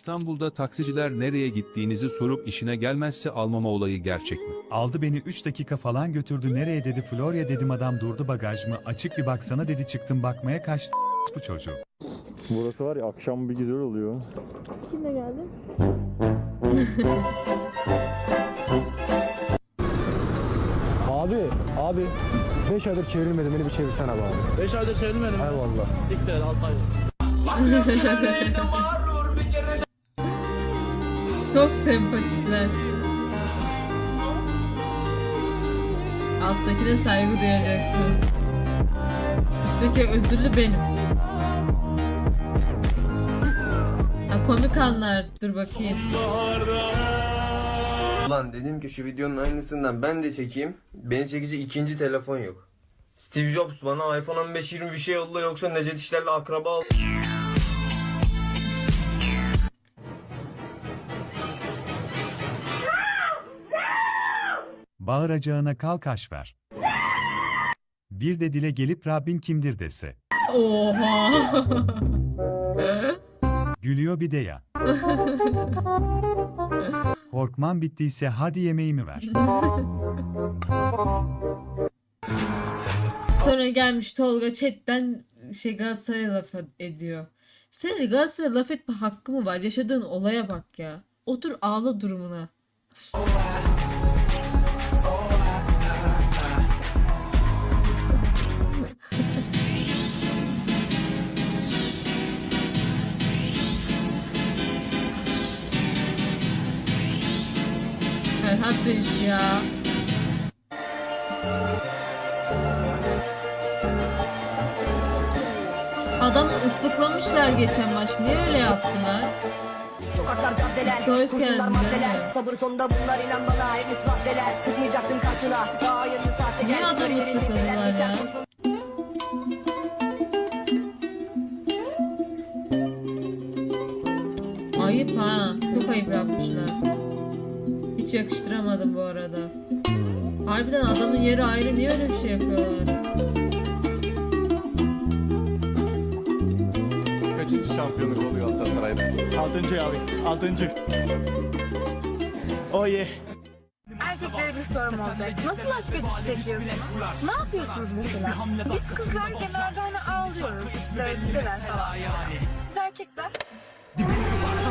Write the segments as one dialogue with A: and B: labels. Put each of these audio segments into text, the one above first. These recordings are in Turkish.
A: İstanbul'da taksiciler nereye gittiğinizi sorup işine gelmezse almama olayı gerçek mi?
B: Aldı beni 3 dakika falan götürdü nereye dedi Florya dedim adam durdu bagaj mı açık bir baksana dedi çıktım bakmaya kaçtı bu çocuğu.
C: Burası var ya akşam bir güzel oluyor.
D: Kimle geldin?
E: Abi, abi 5 aydır çevrilmedi beni bir çevirsene abi.
F: 5 aydır çevrilmedi mi?
E: Eyvallah.
F: Siktir 6 ay.
D: Çok sempatikler. Alttakine saygı duyacaksın. Üstteki özürlü benim. Ha, komik anlar. Dur bakayım.
G: Ulan dedim ki şu videonun aynısından ben de çekeyim. Beni çekecek ikinci telefon yok. Steve Jobs bana iPhone 15 20 bir şey yolla yoksa Necdet İşler'le akraba ol.
B: Bağıracağına kalkaş ver. Bir de dile gelip Rabbin kimdir dese.
D: Oha.
B: Gülüyor bir de ya. Korkman bittiyse hadi yemeğimi ver.
D: Sonra gelmiş Tolga chatten şey Galatasaray'a laf ediyor. Senin Galatasaray'a laf etme hakkı mı var? Yaşadığın olaya bak ya. Otur ağla durumuna. Reis ya. Adamı ıslıklamışlar geçen maç. Niye öyle yaptılar?
H: Sokaklar caddeler, kurşunlar
D: geldi
H: maddeler. Sabır sonunda bunlar inan bana hepsi sahneler Çıkmayacaktım karşına daha yeni sahte
D: Niye adamı ıslıkladılar ya? Ayıp ha. Çok ayıp yapmışlar. Hiç yakıştıramadım bu arada. Harbiden adamın yeri ayrı niye öyle bir şey yapıyorlar?
I: Kaçıncı şampiyonluk oluyor Galatasaray'da?
F: Altıncı abi. Altıncı. Oh yeah.
J: Erkeklere bir sorum olacak. Nasıl aşk acısı çekiyorsunuz? Ne yapıyorsunuz mesela? Biz kızlar genelde hani ağlıyoruz. Böyle bir şeyler falan. Siz erkekler?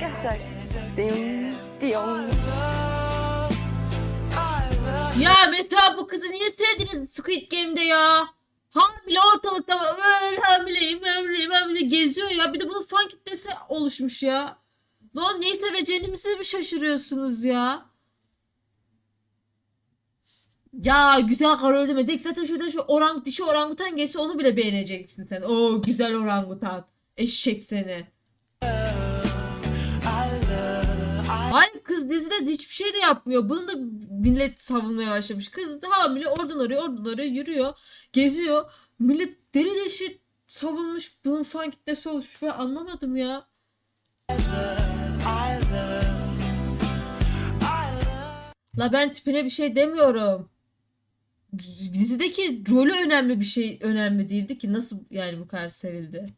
J: Arkadaşlar. Dim, diyom.
D: Ya mesela bu kızı niye sevdiniz Squid Game'de ya? Hamile ortalıkta böyle hamileyim hamileyim hamile geziyor ya. Bir de bunun fan kitlesi oluşmuş ya. Lan neyi seveceğini siz mi şaşırıyorsunuz ya? Ya güzel karar kar ödemedik. Zaten şurada şu orang dişi orangutan geçse onu bile beğeneceksin sen. Oo güzel orangutan. Eşek seni. Kız dizide hiçbir şey de yapmıyor. Bunu da millet savunmaya başlamış. Kız hamile oradan arıyor oradan arıyor yürüyor. Geziyor. Millet deli deşi savunmuş. Bunun fan kitlesi oluşmuş. Ben anlamadım ya. La ben tipine bir şey demiyorum. Dizideki rolü önemli bir şey önemli değildi ki nasıl yani bu kadar sevildi.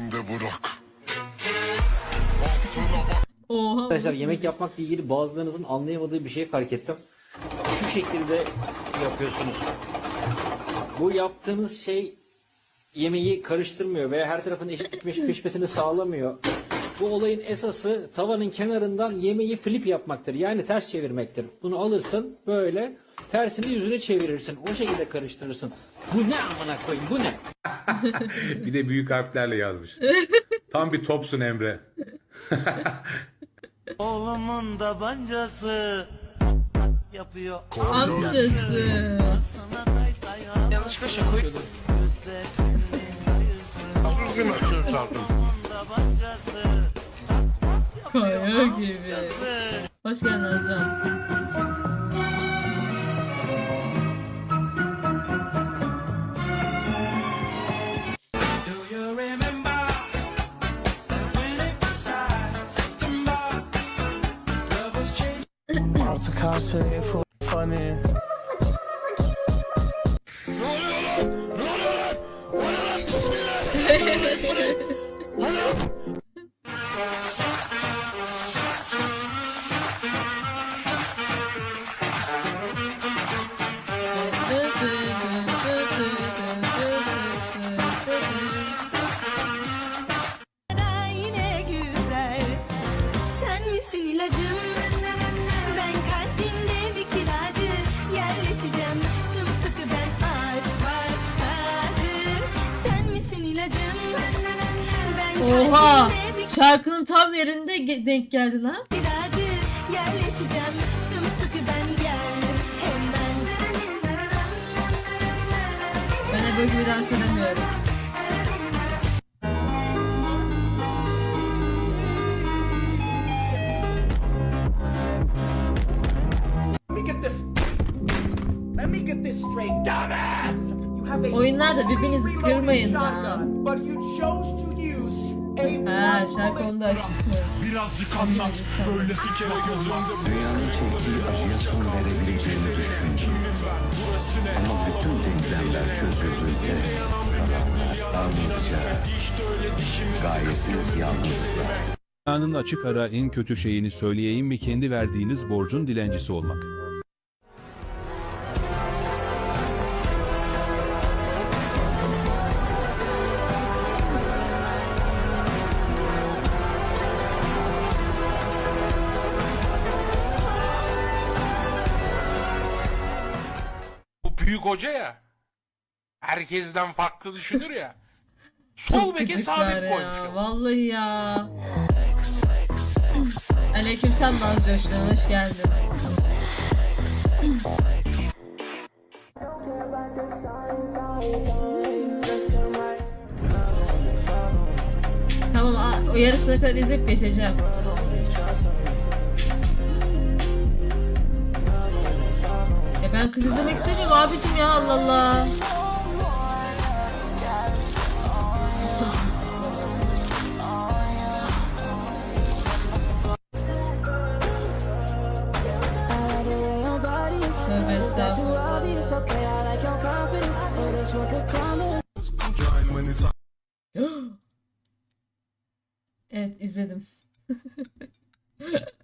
I: Bende bırak.
D: Oha.
K: Arkadaşlar yemek
D: bir-
K: yapmakla ilgili bazılarınızın anlayamadığı bir şey fark ettim. Şu şekilde yapıyorsunuz. Bu yaptığınız şey yemeği karıştırmıyor veya her tarafın eşit pişmesini sağlamıyor. Bu olayın esası tavanın kenarından yemeği flip yapmaktır. Yani ters çevirmektir. Bunu alırsın böyle tersini yüzüne çevirirsin. O şekilde karıştırırsın. Bu ne amına koyayım bu ne?
L: Bir de büyük harflerle yazmış. Tam bir topsun Emre.
F: Oğlumun da bancası yapıyor.
D: Amcası.
F: Yanlışlıkla şaka koydum.
D: Kaya gibi. Hoş geldin Azra.
F: Artık her şey
D: Oha! Şarkının tam yerinde ge- denk geldin ha.
J: Yerleşeceğim sımsıkı ben gel Hemen
D: Ben Ebo gibi dans edemiyorum. Oyunlarda birbirinizi kırmayın ya. Ha şarkı onda açık.
I: Birazcık
D: anlat, böyle
I: fikere gözümde
L: Dünyanın çektiği acıya son verebileceğimi düşündüm. Ama bütün denklemler çözüldüğünde kalanlar yalnızca gayesiz yalnızlıklar.
A: Dünyanın açık ara en kötü şeyini söyleyeyim mi kendi verdiğiniz borcun dilencisi olmak.
I: Büyük hoca ya. Herkesten farklı düşünür ya. Sol beke sağ bek koymuş.
D: ya. Vallahi ya. Aleyküm sen Naz Coş'tan hoş geldin. Tamam o yarısına kadar izleyip geçeceğim. Ben kız izlemek istemiyorum abicim ya Allah Allah. Tövbe estağfurullah. evet izledim.